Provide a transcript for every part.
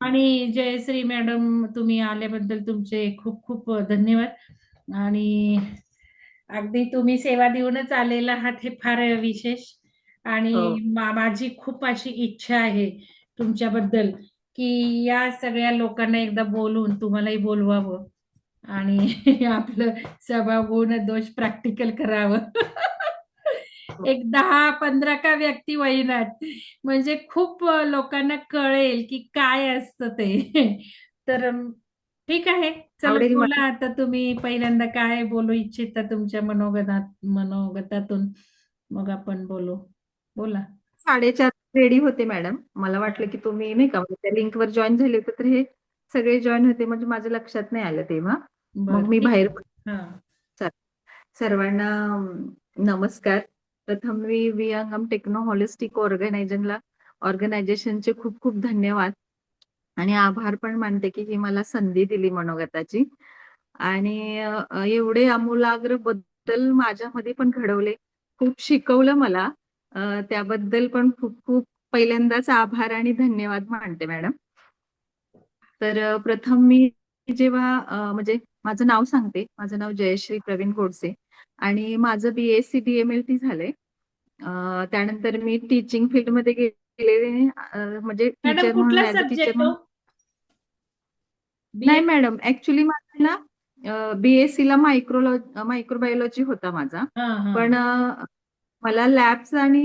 आणि जयश्री मॅडम तुम्ही आल्याबद्दल तुमचे खूप खूप धन्यवाद. आणि अगदी तुम्ही सेवा देऊनच आलेला आहात हे फार विशेष. आणि हो. माझी खूप अशी इच्छा आहे तुमच्याबद्दल की या सगळ्या लोकांना एकदा बोलून तुम्हालाही बोलवावं आणि आपलं स्वभाव गुण दोष प्रॅक्टिकल करावं. एक दहा पंधरा का व्यक्ती होईनात म्हणजे खूप लोकांना कळेल की काय असतं ते. तर ठीक आहे. चला बोला आता तुम्ही पहिल्यांदा काय बोलू इच्छिता तुमच्या मनोगतात मनोगतातून. मग आपण बोलू. बोला. साडेचार रेडी होते मॅडम. मला वाटलं की तुम्ही नाही का म्हणजे त्या लिंकवर जॉईन झाले होते तर हे सगळे जॉईन होते म्हणजे माझ्या लक्षात नाही आलं तेव्हा. मग मी बाहेर हा. सर्वांना नमस्कार. प्रथम मी वियंगम टेक्नो हॉलिस्टिक ऑर्गनायझनला ऑर्गनायझेशनचे खूप खूप धन्यवाद. आणि आभार पण मानते की ही मला संधी दिली मनोगताची. आणि एवढे आमूलाग्रबद्दल माझ्यामध्ये पण घडवले. खूप शिकवलं मला. त्याबद्दल पण खूप खूप पहिल्यांदाच आभार आणि धन्यवाद मानते मॅडम. तर प्रथम मी जेव्हा म्हणजे माझं नाव सांगते. माझं नाव जयश्री प्रवीण गोडसे. आणि माझं बीएससी डीएमएल टी झालंय. त्यानंतर मी टीचिंग फील्डमध्ये गेलेले अ, म्हणजे टीचर टीचर नाही मॅडम ऍक्च्युली माझा ना बीएससी ला मायक्रोलॉ मायक्रोबायोलॉजी होता माझा. पण मला लॅब्स आणि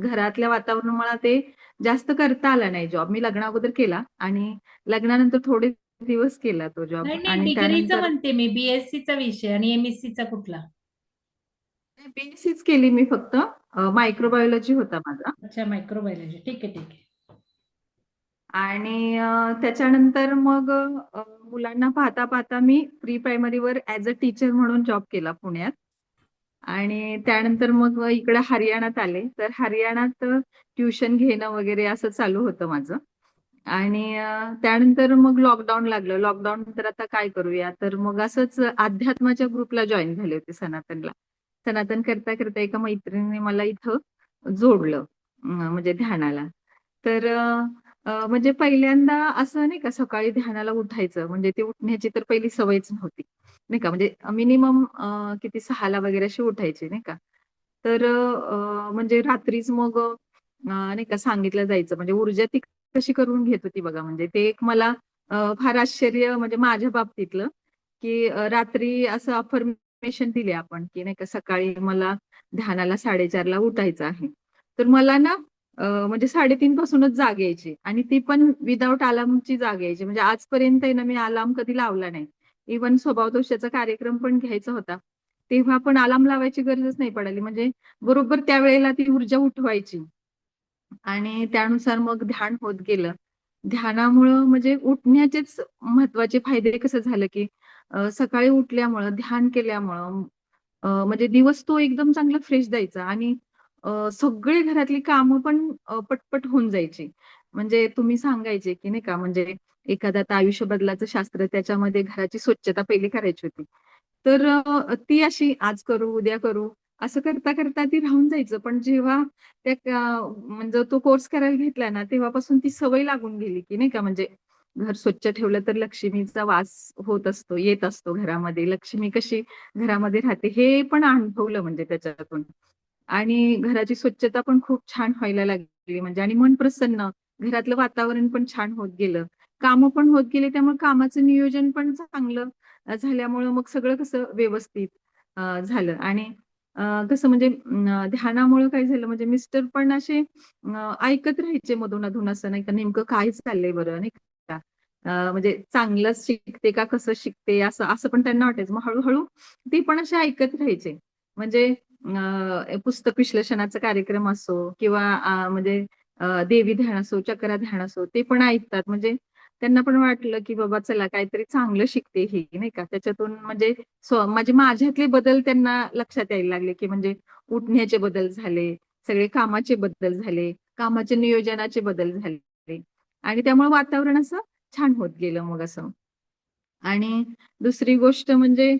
घरातल्या वातावरण मला ते जास्त करता आला नाही जॉब मी लग्ना अगोदर केला आणि लग्नानंतर थोडे दिवस केला तो जॉब नाही नाही आणि डिग्रीचा त्यानंतर म्हणते मी बीएससी चा विषय आणि एमएससी चा कुठला? बीएससीच केली मी फक्त. मायक्रोबायोलॉजी होता माझा. अच्छा मायक्रोबायोलॉजी ठीक आहे ठीक आहे. आणि अ, त्याच्यानंतर मग अ, मुलांना पाहता पाहता मी प्री प्रायमरीवर ऍज अ टीचर म्हणून जॉब केला पुण्यात. आणि त्यानंतर मग इकडे हरियाणात आले. तर हरियाणात ट्युशन घेणं वगैरे असं चालू होतं माझं. आणि अ, त्यानंतर मग लॉकडाऊन लागलं. लॉकडाऊन नंतर आता काय करूया? तर मग असंच अध्यात्माच्या ग्रुपला जॉईन झाले होते सनातनला. सनातन करता करता एका मैत्रिणीने मला इथं जोडलं म्हणजे ध्यानाला. तर म्हणजे पहिल्यांदा असं नाही का सकाळी ध्यानाला उठायचं. म्हणजे ते उठण्याची तर पहिली सवयच नव्हती. नाही का? म्हणजे मिनिमम किती सहाला वगैरे अशी उठायची नाही का? तर म्हणजे रात्रीच मग नाही का सांगितलं जायचं. म्हणजे ऊर्जा ती कशी करून घेत होती बघा म्हणजे ते एक मला फार आश्चर्य म्हणजे माझ्या बाबतीतलं की रात्री असं अफर्मेशन दिले आपण की नाही का सकाळी मला ध्यानाला साडेचारला उठायचं आहे. तर मला ना म्हणजे साडेतीन पासूनच जाग यायची आणि ती पण विदाऊट अलार्मची जाग यायची. म्हणजे आजपर्यंत आहे ना मी अलार्म कधी लावला नाही. इव्हन स्वभाव दोषाचा कार्यक्रम पण घ्यायचा होता. तेव्हा पण अलार्म लावायची गरजच नाही पडली म्हणजे बरोबर त्यावेळेला ती ऊर्जा उठवायची. आणि त्यानुसार मग ध्यान होत गेलं. ध्यानामुळं म्हणजे उठण्याचेच महत्त्वाचे फायदे कसं झालं की सकाळी उठल्यामुळं ध्यान केल्यामुळं म्हणजे दिवस तो एकदम चांगला फ्रेश जायचा आणि सगळे घरातली कामं पण पटपट होऊन जायची. म्हणजे तुम्ही सांगायचे की नाही का म्हणजे एखादा आता आयुष्य बदलाचं शास्त्र त्याच्यामध्ये घराची स्वच्छता पहिली करायची होती. तर ती अशी आज करू उद्या करू असं करता करता ती राहून जायचं. पण जेव्हा त्या म्हणजे तो कोर्स करायला घेतला ना तेव्हापासून ती सवय लागून गेली की नाही का म्हणजे घर स्वच्छ ठेवलं तर लक्ष्मीचा वास होत असतो येत असतो घरामध्ये. लक्ष्मी कशी घरामध्ये राहते हे पण अनुभवलं म्हणजे त्याच्यातून. आणि घराची स्वच्छता पण खूप छान व्हायला लागली म्हणजे. आणि मन प्रसन्न घरातलं वातावरण पण छान होत गेलं. कामं पण होत गेले त्यामुळे कामाचं नियोजन पण चांगलं झाल्यामुळं मग सगळं कसं व्यवस्थित झालं. आणि कसं म्हणजे ध्यानामुळे ध्यानामुळं काय झालं? म्हणजे मिस्टर पण असे ऐकत राहायचे मधून अधून असं नाही का नेमकं काय चाललंय बरं नाही का? म्हणजे चांगलंच शिकते का कसं शिकते? असं असं पण त्यांना वाटायचं. मग हळूहळू ते पण असे ऐकत राहायचे. म्हणजे पुस्तक विश्लेषणाचा कार्यक्रम असो किंवा म्हणजे देवी ध्यान असो चक्रा ध्यान असो ते पण ऐकतात. म्हणजे त्यांना पण वाटलं की बाबा चला काहीतरी चांगलं शिकते ही नाही का? त्याच्यातून म्हणजे म्हणजे माझ्यातले बदल त्यांना लक्षात यायला लागले की म्हणजे उठण्याचे बदल झाले सगळे कामाचे बदल झाले कामाचे नियोजनाचे बदल झाले. आणि त्यामुळे वातावरण असं छान होत गेलं मग असं. आणि दुसरी गोष्ट म्हणजे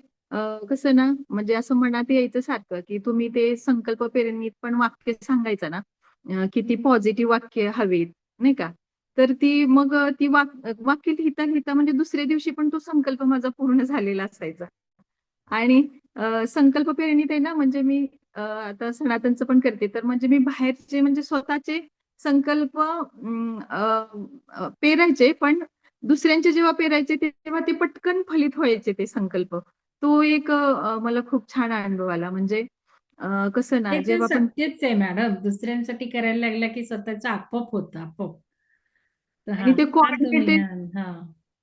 कसं ना म्हणजे असं मनात यायचं सारखं की तुम्ही ते संकल्प पेरणीत पण वाक्य सांगायचं ना किती पॉझिटिव्ह वाक्य हवीत नाही का? तर ती मग ती वाक वाक्य लिहिता लिहिता म्हणजे दुसऱ्या दिवशी पण तो संकल्प माझा पूर्ण झालेला असायचा. आणि संकल्प पेरणीत आहे ना म्हणजे मी आता सनातनचं पण करते तर म्हणजे मी बाहेरचे म्हणजे स्वतःचे संकल्प पेरायचे पण दुसऱ्यांचे जेव्हा पेरायचे तेव्हा ते पटकन फलित व्हायचे ते संकल्प. तो एक मला खूप छान अनुभव आला म्हणजे कसं ना जेव्हा आपण सत्यच आहे मॅडम दुसऱ्यांसाठी करायला लागला की स्वतःचं आपोआप होतं आपोआप तर आणि ते कोऑर्डिनेटेड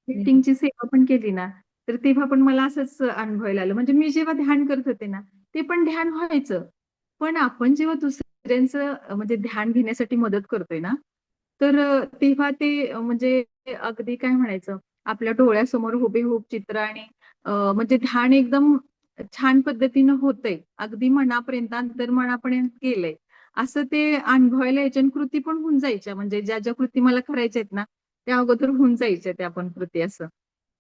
मीटिंगची सेवा पण केली ना, तर तेव्हा पण मला असंच अनुभवायला आलं. म्हणजे मी जेव्हा ध्यान करत होते ना, ते पण ध्यान व्हायचं. पण आपण जेव्हा दुसऱ्यांचं म्हणजे ध्यान घेण्यासाठी मदत करतोय ना, तर तेव्हा ते म्हणजे अगदी काय म्हणायचं, आपल्या डोळ्यासमोर हुबेहूब चित्र आणि म्हणजे ध्यान एकदम छान पद्धतीनं होतंय. अगदी मनापर्यंत, अंतर्मनापर्यंत गेलंय. असं ते अनुभवायला यायच्या आणि कृती पण होऊन जायच्या. म्हणजे ज्या, ज्या कृती मला करायच्या आहेत ना, त्या अगोदर होऊन जायच्या त्या पण कृती असं.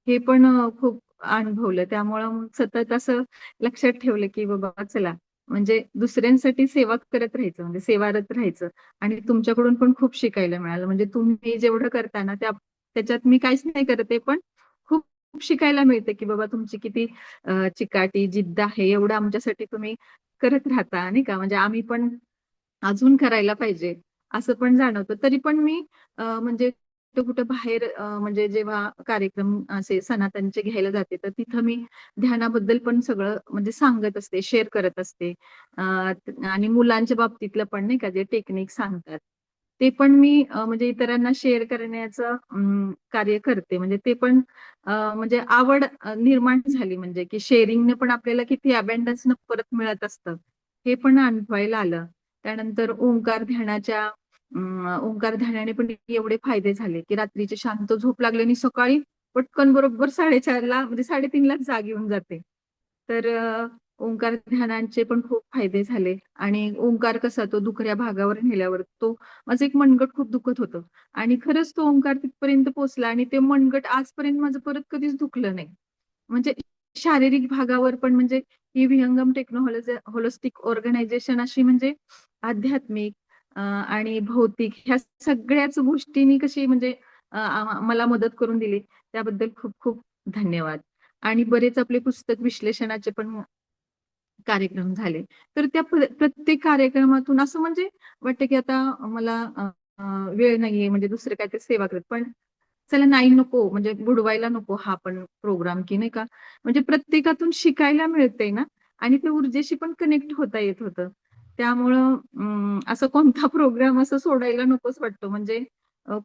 हे पण खूप अनुभवलं. त्यामुळं सतत असं लक्षात ठेवलं, की बाबा चला म्हणजे दुसऱ्यांसाठी सेवा करत राहायचं, म्हणजे सेवारत राहायचं आणि तुमच्याकडून पण खूप शिकायला मिळालं. म्हणजे तुम्ही जेवढं करता ना, त्या त्याच्यात मी काहीच नाही करत आहे, पण खूप शिकायला मिळतं, की बाबा तुमची किती चिकाटी, जिद्द आहे. एवढं आमच्यासाठी तुम्ही करत राहता, नाही का. म्हणजे आम्ही पण अजून करायला पाहिजे, असं पण जाणवतं. तरी पण मी म्हणजे कुठं कुठं बाहेर म्हणजे जेव्हा कार्यक्रम असे सनातनचे घ्यायला जाते, तर तिथं मी ध्यानाबद्दल पण सगळं म्हणजे सांगत असते, शेअर करत असते. आणि मुलांच्या बाबतीतलं पण नाही का जे टेक्निक सांगतात, ते पण मी म्हणजे इतरांना शेअर करण्याचं कार्य करते. म्हणजे ते पण म्हणजे आवड निर्माण झाली म्हणजे की शेअरिंगने पण आपल्याला किती अबँडन्स परत मिळत असतं, हे पण अनुभवायला आलं. त्यानंतर ओंकार ध्यानाच्या ओंकार ध्यानाने पण एवढे फायदे झाले, की रात्रीची शांत झोप लागली आणि सकाळी पटकन बरोबर 4:30ला म्हणजे 3:30लाच जाग येऊन जाते. तर ओंकार ध्यानांचे पण खूप फायदे झाले आणि ओंकार कसा तो दुखऱ्या भागावर नेल्यावर तो माझं एक मनगट खूप दुखत होतं आणि खरंच तो ओंकार तिथपर्यंत पोहोचला आणि ते मनगट आजपर्यंत माझं परत कधीच दुखलं नाही. म्हणजे शारीरिक भागावर पण म्हणजे ही विहंगम टेक्नॉलॉजी होलिस्टिक ऑर्गनायझेशन अशी म्हणजे आध्यात्मिक आणि भौतिक ह्या सगळ्याच गोष्टींनी कशी म्हणजे मला मदत करून दिली, त्याबद्दल खूप खूप धन्यवाद. आणि बरेच आपले पुस्तक विश्लेषणाचे पण कार्यक्रम झाले. तर त्या प्रत्येक कार्यक्रमातून असं म्हणजे वाटतं, की आता मला वेळ नाहीये म्हणजे दुसरं काहीतरी सेवा करत. पण चला नाही नको म्हणजे बुडवायला नको हा पण प्रोग्राम, की नाही का. म्हणजे प्रत्येकातून शिकायला मिळतंय ना आणि त्या ऊर्जेशी पण कनेक्ट होता येत होतं. त्यामुळं असं कोणता प्रोग्राम असं सोडायला नकोच वाटतो. म्हणजे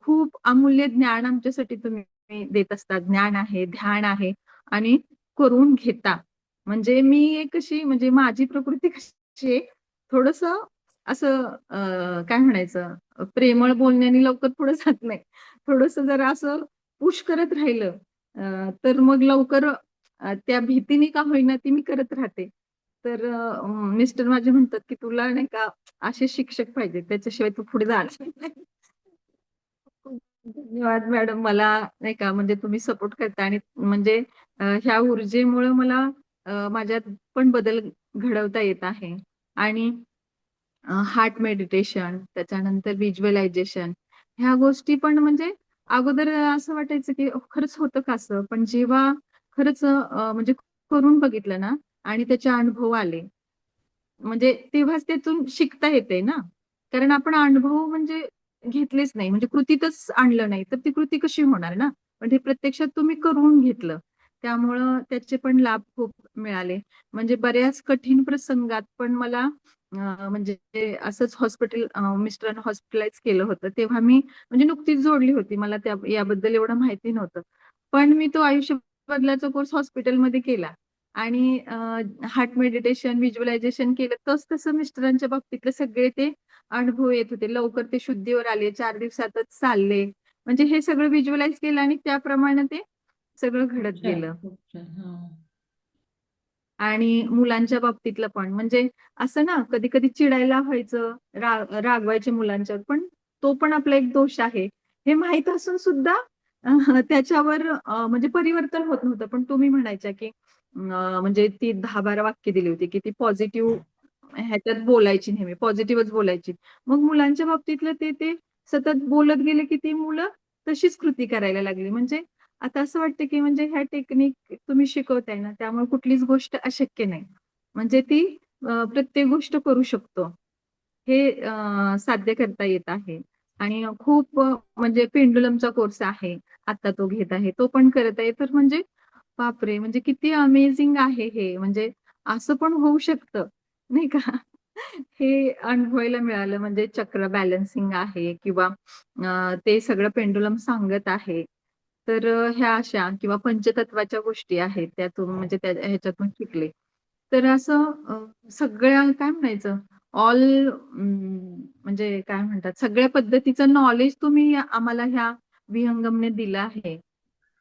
खूप अमूल्य ज्ञान आमच्यासाठी तुम्ही देत असता. ज्ञान आहे, ध्यान आहे आणि करून घेता. म्हणजे मी एक अशी म्हणजे माझी प्रकृती कशी आहे, थोडस असं काय म्हणायचं प्रेमळ बोलण्याने लवकर पुढे जात नाही. थोडंसं जरा असं पुश करत राहिलं तर मग लवकर त्या भीतीने का होईना ती मी करत राहते. तर मिस्टर माझे म्हणतात, की "तुला नाही का असे शिक्षक पाहिजे, त्याच्याशिवाय तू पुढे जाणार नाही." धन्यवाद मॅडम मला नाही का म्हणजे तुम्ही सपोर्ट करता आणि म्हणजे ह्या ऊर्जेमुळं मला माझ्यात पण बदल घडवता येत आहे आणि हार्ट मेडिटेशन, त्याच्यानंतर व्हिज्युअलायझेशन ह्या गोष्टी पण म्हणजे अगोदर असं वाटायचं, की खरंच होतं का असं? पण जेव्हा खरंच म्हणजे करून बघितलं ना आणि त्याचे अनुभव आले, म्हणजे तेव्हाच त्यातून शिकता येते ना. कारण आपण अनुभव म्हणजे घेतलेच नाही, म्हणजे कृतीतच आणलं नाही, तर ती कृती कशी होणार ना? पण प्रत्यक्षात तुम्ही करून घेतलं. त्यामुळं त्याचे पण लाभ खूप मिळाले. म्हणजे बऱ्याच कठीण प्रसंगात पण मला म्हणजे असंच हॉस्पिटल मिस्टरांना हॉस्पिटलाइज केलं होतं. तेव्हा मी म्हणजे नुकतीच जोडली होती. मला त्या याबद्दल एवढं माहिती नव्हतं. पण मी तो आयुष्य बदलाचा कोर्स हॉस्पिटलमध्ये केला आणि हार्ट मेडिटेशन, व्हिज्युअलायझेशन केलं. तसं-तसं मिस्टरांच्या बाबतीतले सगळे ते अनुभव येत होते. लवकर ते शुद्धीवर आले. 4 दिवसातच चालले. म्हणजे हे सगळं व्हिज्युअलाइज केलं आणि त्याप्रमाणे ते सगळं घडत गेलं. आणि मुलांच्या बाबतीतलं पण. म्हणजे असं ना कधी-कधी चिडायला व्हायचं, रागवायचे मुलांच्यावर. पण तो पण आपला एक दोष आहे. हे माहीत असून सुद्धा त्याच्यावर म्हणजे परिवर्तन होत नव्हतं. पण तुम्ही म्हणायच्या, की म्हणजे ती दहा बारा वाक्य दिली होती, की ती पॉझिटिव्ह ह्याच्यात बोलायची नेहमी, पॉझिटिव्हच बोलायची. मग मुलांच्या बाबतीतलं ते ते सतत बोलत गेले, की ती मुलं तशीच कृती करायला लागली. म्हणजे आता असं वाटतं की म्हणजे ह्या टेक्निक तुम्ही शिकवताय ना त्यामुळे कुठलीच गोष्ट अशक्य नाही. म्हणजे ती प्रत्येक गोष्ट करू शकतो. हे साध्य करता येत आहे. आणि खूप म्हणजे पेंडुलमचा कोर्स आहे. आता तो घेत आहे. तो पण करत आहे. तर म्हणजे बापरे म्हणजे किती अमेझिंग आहे हे. म्हणजे असं पण होऊ शकतं नाही का? हे अनुभवायला मिळालं. म्हणजे चक्र बॅलन्सिंग आहे किंवा अं, ते सगळं पेंडुलम सांगत आहे. तर ह्या अशा किंवा पंचतत्वाच्या गोष्टी आहेत त्यातून म्हणजे त्या ह्याच्यातून शिकले. तर असं सगळ्या काय म्हणायचं? ऑल म्हणजे काय म्हणतात? सगळ्या पद्धतीचं नॉलेज तुम्ही आम्हाला ह्या विहंगमने दिलं आहे.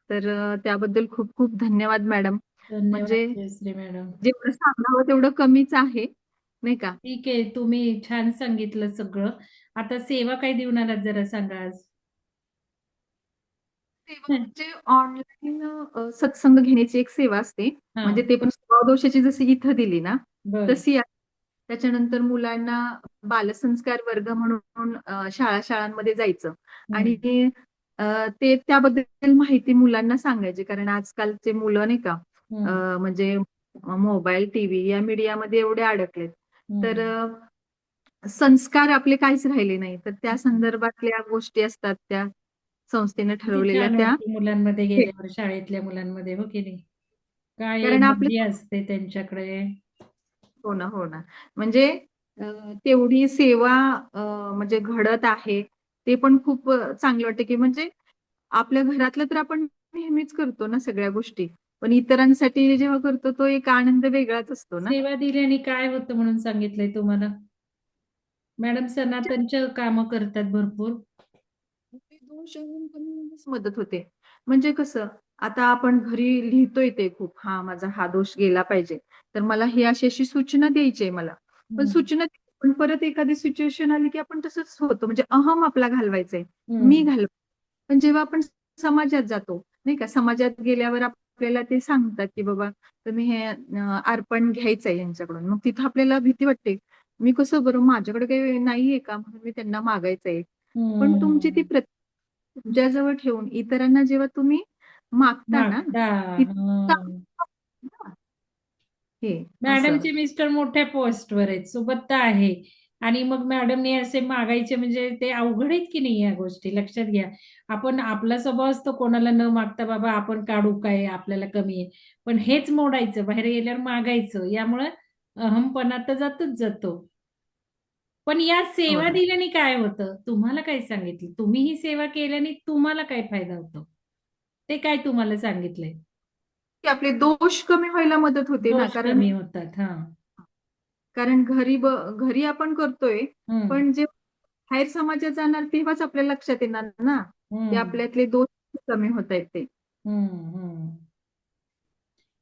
तर त्याबद्दल खूप खूप धन्यवाद मॅडम. म्हणजे मॅडम. जेवढं सांगावं तेवढं कमीच आहे नाही का? ठीक आहे तुम्ही छान सांगितलं सगळं. आता सेवा काय देऊन आलात जरा सांगा आज? सेवा म्हणजे ऑनलाईन सत्संग घेण्याची एक सेवा असते. म्हणजे ते पण स्वभावदोषाची जशी इथं दिली ना तशी. त्याच्यानंतर मुलांना बालसंस्कार वर्ग म्हणून शाळा शाळांमध्ये जायचं. आणि ते त्याबद्दल माहिती मुलांना सांगायची. कारण आजकालचे मुलं नाही का म्हणजे मोबाईल टीव्ही या मीडियामध्ये एवढे अडकलेत. तर संस्कार आपले काहीच राहिले नाही. तर त्या संदर्भातल्या गोष्टी असतात त्या संस्थेने ठरवलेल्या त्या. मुलांमध्ये गेल्यावर शाळेतल्या मुलांमध्ये हो की नाही? कारण आपले असते त्यांच्याकडे? हो ना हो ना. म्हणजे तेवढी सेवा म्हणजे घडत आहे. ते पण खूप चांगलं वाटतं की म्हणजे आपल्या घरातलं तर आपण नेहमीच करतो ना सगळ्या गोष्टी. पण इतरांसाठी जेव्हा करतो तो एक आनंद वेगळाच असतो ना. सेवा दिल्याने काय होतं म्हणून सांगितलंय तुम्हाला? मॅडम सनातनच्या कामं करतात भरपूर. मदत होते. म्हणजे कसं आता आपण घरी लिहितोय ते खूप हा माझा हा दोष गेला पाहिजे. तर मला ही अशी अशी सूचना द्यायची आहे मला. पण सूचना पण परत एखादी सिच्युएशन आली की आपण तसंच होतो. म्हणजे अहम आपला घालवायचंय. मी हम्म, घालव. पण जेव्हा आपण समाजात जातो नाही का? समाजात गेल्यावर आपल्याला ते सांगतात की बाबा तुम्ही हे अर्पण घ्यायचंय यांच्याकडून. मग तिथं आपल्याला भीती वाटते. मी कसं बरं माझ्याकडे काही नाहीये का? म्हणून मी त्यांना मागायचंय. पण तुमची ती तुमच्याजवळ ठेवून इतरांना जेव्हा तुम्ही मागता ना हं. मॅडमचे मिस्टर मोठ्या पोस्टवर आहेत सुबत्ता आहे. आणि मग मॅडमने असे मागायचे म्हणजे ते अवघड आहेत की नाही या गोष्टी? लक्षात घ्या. आपण आपला स्वभाव असतो कोणाला न मागता बाबा आपण काढू काय आपल्याला कमी आहे. पण हेच मोडायचं बाहेर गेल्यावर मागायचं. यामुळं अहमपणा तर जातच जातो. पण या सेवा. दिल्याने काय होतं? तुम्हाला काय सांगितलं? तुम्ही ही सेवा केल्याने तुम्हाला काय फायदा होतो? ते काय तुम्हाला सांगितलंय? की आपले दोष कमी व्हायला मदत होते ना दोष कारण कमी होतात हा. कारण घरी ब- घरी आपण करतोय हम्म पण जे बाहेर समाजात जाणार तेव्हाच आपल्या लक्षात येणार ना की हम्म आपल्यातले दोष कमी होत आहेत ते. हम्म हम्म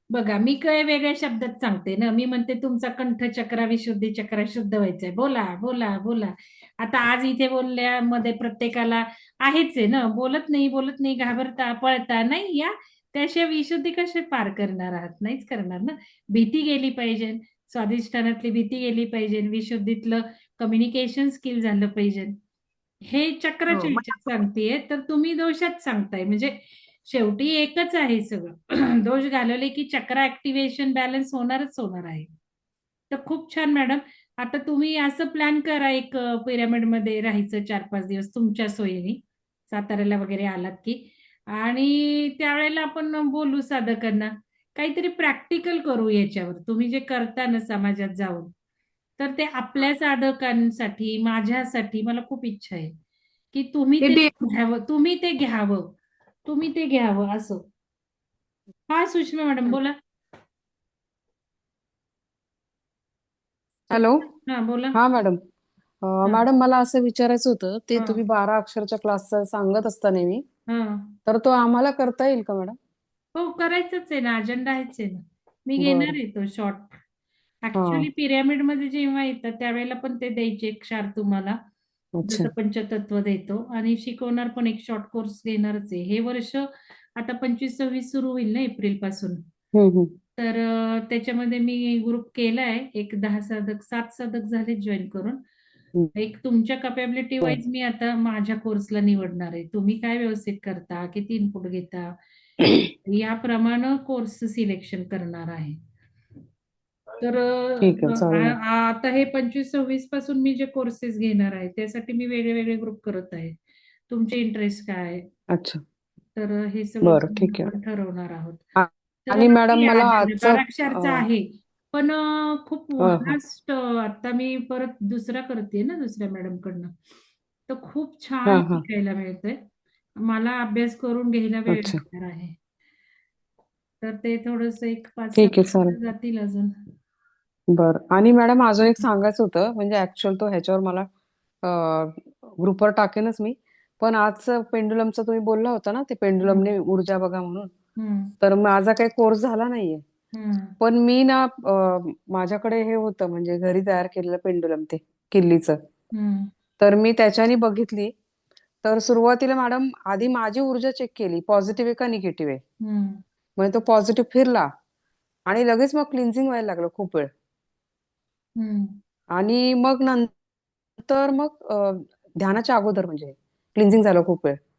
बघा मी काय वेगळ्या शब्दात सांगते ना मी म्हणते तुमचा कंठ चक्रा विशुद्धी चक्रा शुद्ध व्हायचंय. बोला बोला बोला. आता आज इथे बोलल्यामध्ये प्रत्येकाला आहेच आहे ना बोलत नाही बोलत नाही घाबरता पळता नाही या. त्याशिवाय विशुद्धी कसे पार करणार आहात? नाहीच करणार ना? भीती गेली पाहिजे. स्वाधिष्ठानातली भीती गेली पाहिजे. विशुद्धीतलं कम्युनिकेशन स्किल झालं पाहिजे. हे चक्राच्या हो ह्याच्यात सांगतेय. तर तुम्ही दोषात सांगताय. म्हणजे शेवटी एकच आहे सगळं. दोष घालवले की चक्र ऍक्टिव्हेशन बॅलन्स होणारच होणार आहे. तर खूप छान मॅडम आता तुम्ही असं प्लॅन करा एक पिरामिडमध्ये राहायचं चार पाच दिवस तुमच्या सोयीने. साताऱ्याला वगैरे आलात की. आणि त्यावेळेला आपण बोलू साधकांना काहीतरी प्रॅक्टिकल करू याच्यावर. तुम्ही जे करता ना समाजात जाऊन तर ते आपल्या साधकांसाठी माझ्यासाठी मला खूप इच्छा आहे. की तुम्ही ते घ्यावं तुम्ही ते घ्यावं तुम्ही ते घ्यावं असं. हा सुषमा मॅडम बोला. हॅलो. हा बोला. हा मॅडम. मॅडम मला असं विचारायचं होतं ते तुम्ही बारा अक्षरच्या क्लासचं सांगत असता नेहमी हा. तर तो आम्हाला करता येईल का मॅडम? हो करायचंच आहे ना अजेंडा आहेच आहे ना. मी घेणार बरं आहे तो शॉर्ट हा. ऍक्च्युली पिरॅमिडमध्ये जेव्हा येतात त्यावेळेला पण ते द्यायचे एक क्षार तुम्हाला. अच्छा. जसं पंचतत्व देतो. आणि शिकवणार पण एक शॉर्ट कोर्स घेणारच आहे. हे वर्ष आता पंचवीस सव्वीस सुरू होईल ना एप्रिलपासून. तर अ, त्याच्यामध्ये मी ग्रुप केलाय. एक दहा साधक सात साधक झाले जॉईन करून. एक तुमच्या कपॅबिलिटी वाईज मी आता माझ्या कोर्सला निवडणार आहे. तुम्ही काय व्यवस्थित करता? किती इनपुट घेता? याप्रमाणे कोर्स सिलेक्शन करणार आहे. तर आता हे पंचवीस सव्वीसपासून मी जे कोर्सेस घेणार आहे त्यासाठी मी वेगळे वेगळे ग्रुप करत आहे. तुमचे इंटरेस्ट काय? अच्छा. तर हे सगळं ठरवणार आहोत. आणि मॅडम मला आहे, पण खूप हा, हा. व्हास्ट आता मी परत दुसरा करते ना दुसऱ्या मॅडम कडनं तर खूप छान हा. शिकायला मिळतंय. मला अभ्यास करून घ्यायला वेळ अच्छा. लागणार आहे. तर ते थोडस एक पाच ठीक आहे, चालेल. जातील अजून. बर. आणि मॅडम अजून एक सांगायचं होतं म्हणजे ऍक्च्युअल तो ह्याच्यावर मला ग्रुपवर टाकेनच मी. पण आज पेंडुलमचं तुम्ही बोलला होता ना ते पेंडुलमने ऊर्जा बघा म्हणून. तर माझा काही कोर्स झाला नाहीये. पण मी ना माझ्याकडे हे होतं म्हणजे घरी तयार केलेलं पेंडुलम ते किल्लीचं. तर मी त्याच्याने बघितली. तर सुरुवातीला मॅडम आधी माझी ऊर्जा चेक केली पॉझिटिव्ह आहे का निगेटिव्ह आहे? म्हणजे तो पॉझिटिव्ह फिरला आणि लगेच मग क्लिन्झिंग व्हायला लागलं खूप वेळ. आणि मग नंतर मग ध्यानाच्या अगोदर म्हणजे क्लिन्झिंग झालं खूप वेळ.